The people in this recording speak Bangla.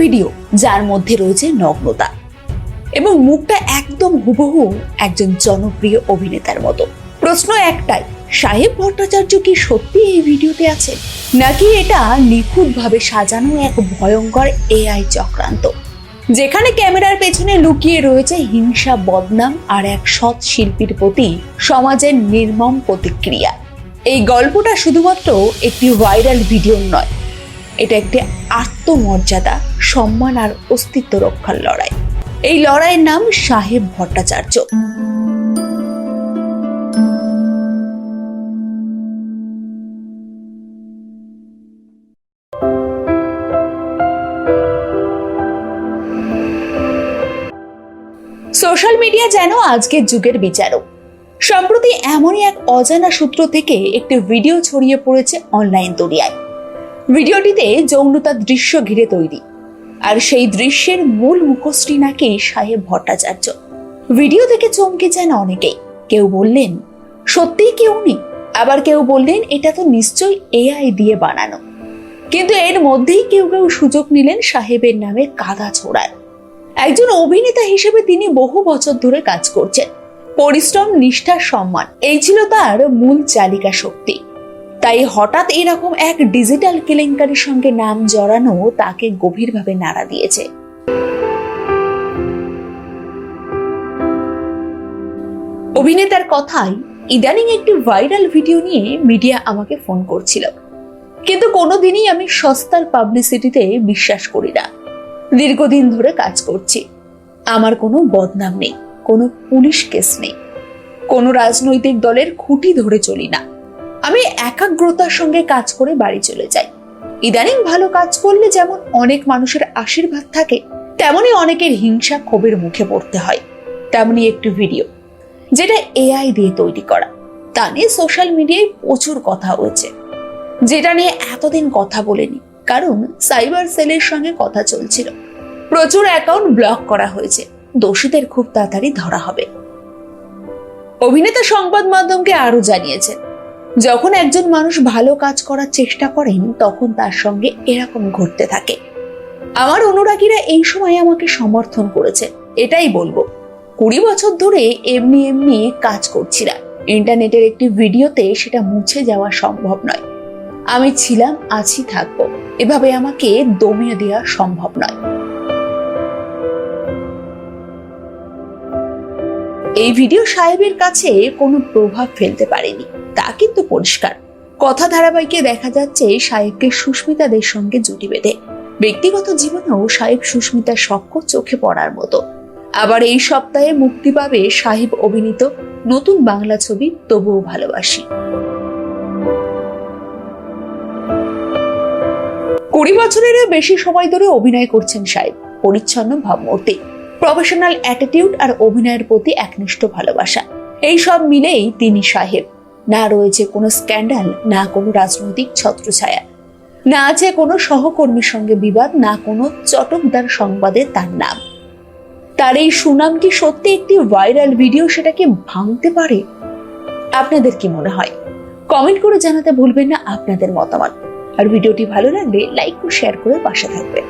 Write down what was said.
ভিডিও যার মধ্যে রয়েছে নগ্নতা এবং মুখটা একদম হুবহু একজন জনপ্রিয় অভিনেতার মতো। প্রশ্ন একটাই, সাহেব ভট্টাচার্য কি সত্যি এই ভিডিওতে আছে নাকি এটা নিখুঁতভাবে সাজানো এক ভয়ঙ্কর এআই চক্রান্ত? যেখানে ক্যামেরার পেছনে লুকিয়ে রয়েছে হিংসা, বদনাম আর এক সৎ শিল্পীর প্রতি সমাজের নির্মম প্রতিক্রিয়া। এই গল্পটা শুধুমাত্র একটি ভাইরাল ভিডিও নয় এটা একটি আত্মমর্যাদা, সম্মান আর অস্তিত্ব রক্ষার লড়াই। এই লড়াইয়ের নাম সাহেব ভট্টাচার্য। সোশ্যাল মিডিয়া যেন আজকের যুগের বিচারক। সম্প্রতি এমনই এক অজানা সূত্র থেকে একটি ভিডিও ছড়িয়ে পড়েছে অনলাইন দুনিয়ায়। ভিডিওটিতে যৌনতার দৃশ্য ঘিরে তৈরি। আর সেই দৃশ্যের মূল মুখোশটি নাকি সাহেব ভট্টাচার্য। ভিডিও দেখে চমকে যান অনেকেই। কেউ বললেন, সত্যিই কেউ নেই আবার কেউ বললেন, এটা তো নিশ্চয়ই এআই দিয়ে বানানো। কিন্তু এর মধ্যেই কেউ কেউ সুযোগ নিলেন সাহেবের নামে কাদা ছোড়ার। একজন অভিনেতা হিসেবে তিনি বহু বছর ধরে কাজ করছেন। পরিশ্রম নিষ্ঠার সম্মান, এই ছিল তার মূল চালিকা শক্তি। তাই হঠাৎ এরকম এক ডিজিটাল কেলেঙ্কারির সঙ্গে নাম জড়ানো তাকে গভীরভাবে নাড়া দিয়েছে। অভিনেতার কথাই ইদানিং একটি ভাইরাল ভিডিও নিয়ে মিডিয়া আমাকে ফোন করছিল। কিন্তু কোনোদিনই আমি সস্তার পাবলিসিটিতে বিশ্বাস করি না। দীর্ঘদিন ধরে কাজ করছি। আমার কোনো বদনাম নেই, কোনো পুলিশ কেস নেই। কোনো রাজনৈতিক দলের খুঁটি ধরে চলি না। আমি একাগ্রতার সঙ্গে কাজ করে বাড়ি চলে যাই। ইদানিং ভালো কাজ করলে যেমন অনেক মানুষের আশীর্বাদ থাকে তেমনি অনেকের হিংসা ক্ষোভের মুখে পড়তে হয়। তেমনি একটি ভিডিও, যেটা এআই দিয়ে তৈরি করা। তা নিয়ে সোশ্যাল মিডিয়ায় প্রচুর কথা হয়েছে, যেটা নিয়ে এতদিন কথা বলেনি, কারণ সাইবার সেলের সঙ্গে কথা চলছিল। প্রচুর অ্যাকাউন্ট ব্লক করা হয়েছে, দোষীদের খুব তাড়াতাড়ি ধরা হবে। অভিনেতা সংবাদ মাধ্যমকে আরও জানিয়েছেন যখন একজন মানুষ ভালো কাজ করার চেষ্টা করেন, তখন তার সঙ্গে এরকম ঘটতে থাকে। আমার অনুরাগীরা এই সময় আমাকে সমর্থন করেছে, এটাই বলব। কুড়ি বছর ধরে এমনি এমনি কাজ করছি না। ইন্টারনেটের একটি ভিডিওতে সেটা মুছে যাওয়া সম্ভব নয়। আমি ছিলাম, আছি, থাকব। এভাবে আমাকে দমিয়ে দেওয়া সম্ভব নয়। এই ভিডিও সাহেবের কাছে কোনো প্রভাব ফেলতে পারেনি, তা কিন্তু পরিষ্কার। কথা ধারাবাহিকে দেখা যাচ্ছে সাহেবকে সুস্মিতাদের সঙ্গে জুটি বেঁধে। ব্যক্তিগত জীবনেও সাহেব সুস্মিতার সক্ষ চোখে পড়ার মতো। আবার এই সপ্তাহে মুক্তি পাবে সাহেব অভিনীত নতুন বাংলা ছবি তবুও ভালোবাসি। কুড়ি বছরেরও বেশি সময় ধরে অভিনয় করছেন সাহেব, পরিচ্ছন্ন ভাবমূর্তি। প্রফেশনাল অ্যাটিটিউড আর অভিনয়ের প্রতি একনিষ্ঠ ভালোবাসা। এই সব মিলেই তিনি সাহেব। না রয়েছে কোনো স্ক্যান্ডাল, না কোনো রাজনৈতিক ছত্রছায়া। না আছে কোনো সহকর্মীর সঙ্গে বিবাদ, না কোনো চটকদার সংবাদে তার নাম। তার এই সুনাম কি সত্যি একটি ভাইরাল ভিডিও সেটাকে ভাঙতে পারে? আপনাদের কি মনে হয়? কমেন্ট করে জানাতে ভুলবেন না আপনাদের মতামত। আর ভিডিওটি ভালো লাগলে লাইক ও শেয়ার করে পাশে থাকবেন।